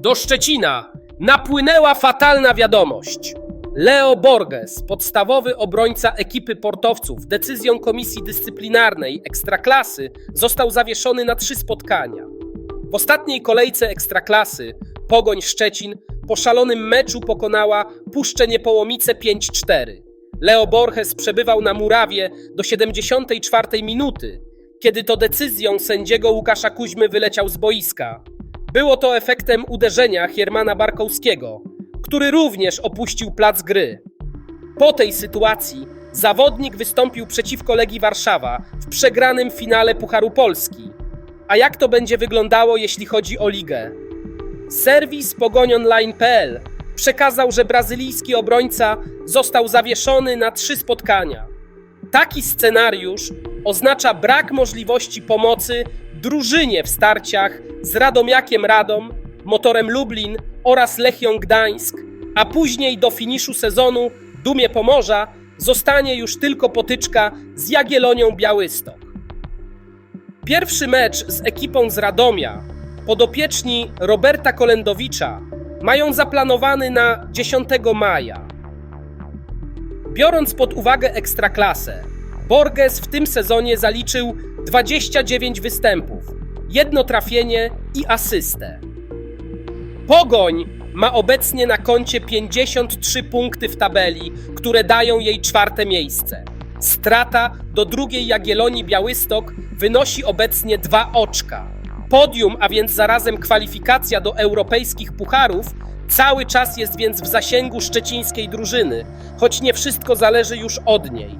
Do Szczecina napłynęła fatalna wiadomość. Leo Borges, podstawowy obrońca ekipy portowców, decyzją Komisji Dyscyplinarnej Ekstraklasy został zawieszony na trzy spotkania. W ostatniej kolejce Ekstraklasy Pogoń Szczecin po szalonym meczu pokonała Puszczę Niepołomice 5-4. Leo Borges przebywał na murawie do 74 minuty, kiedy to decyzją sędziego Łukasza Kuźmy wyleciał z boiska. Było to efektem uderzenia Hiermana Barkowskiego, który również opuścił plac gry. Po tej sytuacji zawodnik wystąpił przeciwko Legii Warszawa w przegranym finale Pucharu Polski. A jak to będzie wyglądało, jeśli chodzi o ligę? Serwis pogonionline.pl przekazał, że brazylijski obrońca został zawieszony na trzy spotkania. Taki scenariusz oznacza brak możliwości pomocy drużynie w starciach z Radomiakiem Radom, Motorem Lublin oraz Lechią Gdańsk, a później do finiszu sezonu Dumie Pomorza zostanie już tylko potyczka z Jagiellonią Białystok. Pierwszy mecz z ekipą z Radomia podopieczni Roberta Kolendowicza mają zaplanowany na 10 maja. Biorąc pod uwagę ekstraklasę, Borges w tym sezonie zaliczył 29 występów, jedno trafienie i asystę. Pogoń ma obecnie na koncie 53 punkty w tabeli, które dają jej czwarte miejsce. Strata do drugiej Jagiellonii Białystok wynosi obecnie dwa oczka. Podium, a więc zarazem kwalifikacja do europejskich pucharów, cały czas jest więc w zasięgu szczecińskiej drużyny, choć nie wszystko zależy już od niej.